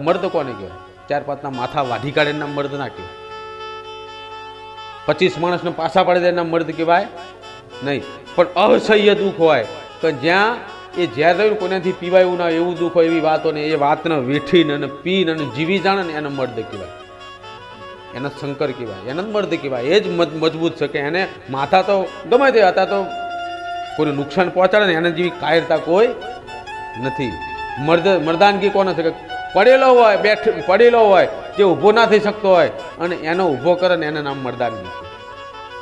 મર્દ કોને કહેવાય? ચાર પાંચના માથા વાઢી કાઢે એના મર્દ ના કહેવાય. પચીસ માણસને પાછા પાડે તો એના મર્દ કહેવાય? નહીં. પણ અસહ્ય દુઃખ હોય. તો જ્યાં એ જ્યારે રહ્યું કોનાથી એવું ના એવું દુઃખ હોય એવી વાતો ને એ વાતને વેઠીને અને પીને અને જીવી જાણે ને એને મર્દ કહેવાય. એને શંકર કહેવાય. એને જ મર્દ કહેવાય. એ જ મજબૂત છે કે એને માથા તો ગમે તે હતા તો કોઈને નુકસાન પહોંચાડે ને એને જેવી કાયરતા કોઈ નથી. મર્દ, મર્દાનગી કોને છે કે પડેલો હોય, બેઠ, પડેલો હોય, જે ઊભો ના થઈ શકતો હોય, અને એનો ઊભો કરે ને એને નામ મરદાનગી.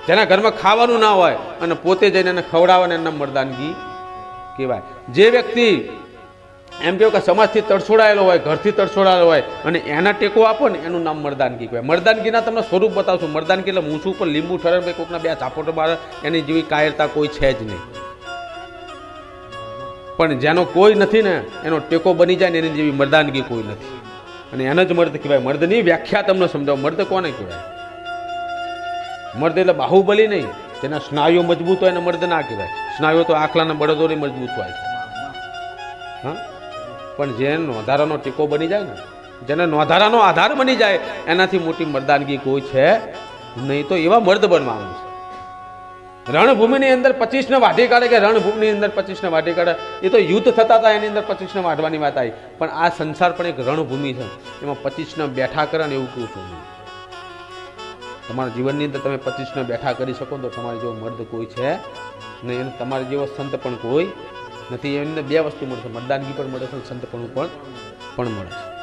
જેના ઘરમાં ખાવાનું ના હોય, અને પોતે જઈને એને ખવડાવે ને એનું મર્દાનગી કહેવાય. જે વ્યક્તિ એમ કહ્યું કે સમાજથી તડછોડાયેલો હોય, ઘરથી તડછોડાયેલો હોય, અને એના ટેકો આપો ને એનું નામ મરદાનગી કહેવાય. મરદાનગીના તમને સ્વરૂપ બતાવશું. મરદાનગી એટલે મૂછું ઉપર લીંબુ ઠરે ભાઈ કોકના બે ચાપોટો મારે, એની જેવી કાયરતા કોઈ છે જ નહીં. પણ જેનો કોઈ નથી ને, એનો ટેકો બની જાય ને એની જેવી મર્દાનગી કોઈ નથી. અને એને જ મર્દ કહેવાય. મર્દની વ્યાખ્યા તમને સમજાવો. મર્દ કોને કહેવાય? મર્દ એટલે બાહુબલી નહીં. જેના સ્નાયુઓ મજબૂત હોય એને મર્દ ના કહેવાય. સ્નાયુઓ તો આખલાના બળદોની મજબૂત હોય છે. હા? પણ જે નોંધારાનો ટેકો બની જાય ને, જેને નોંધારાનો આધાર બની જાય, એનાથી મોટી મર્દાનગી કોઈ છે નહીં. તો એવા મર્દ બનવાનું છે. રણભૂમિની અંદર પચીસને વાઢી કાઢે કે રણભૂમિની અંદર પચીસને વાઢી કાઢે? એ તો યુદ્ધ થતા હતા, એની અંદર પચીસને વાઢવાની વાત આવી. પણ આ સંસાર પણ એક રણભૂમિ છે. એમાં પચીસને બેઠા કરે ને એવું કહું છું તમારા જીવનની અંદર તમે પચીસને બેઠા કરી શકો તો તમારા જેવો મર્દ કોઈ છે ને એને તમારા જેવો સંત પણ કોઈ નથી. એની અંદર બે વસ્તુ મળશે મતદાનગી પણ મળે છે સંતપણું પણ પણ મળે છે.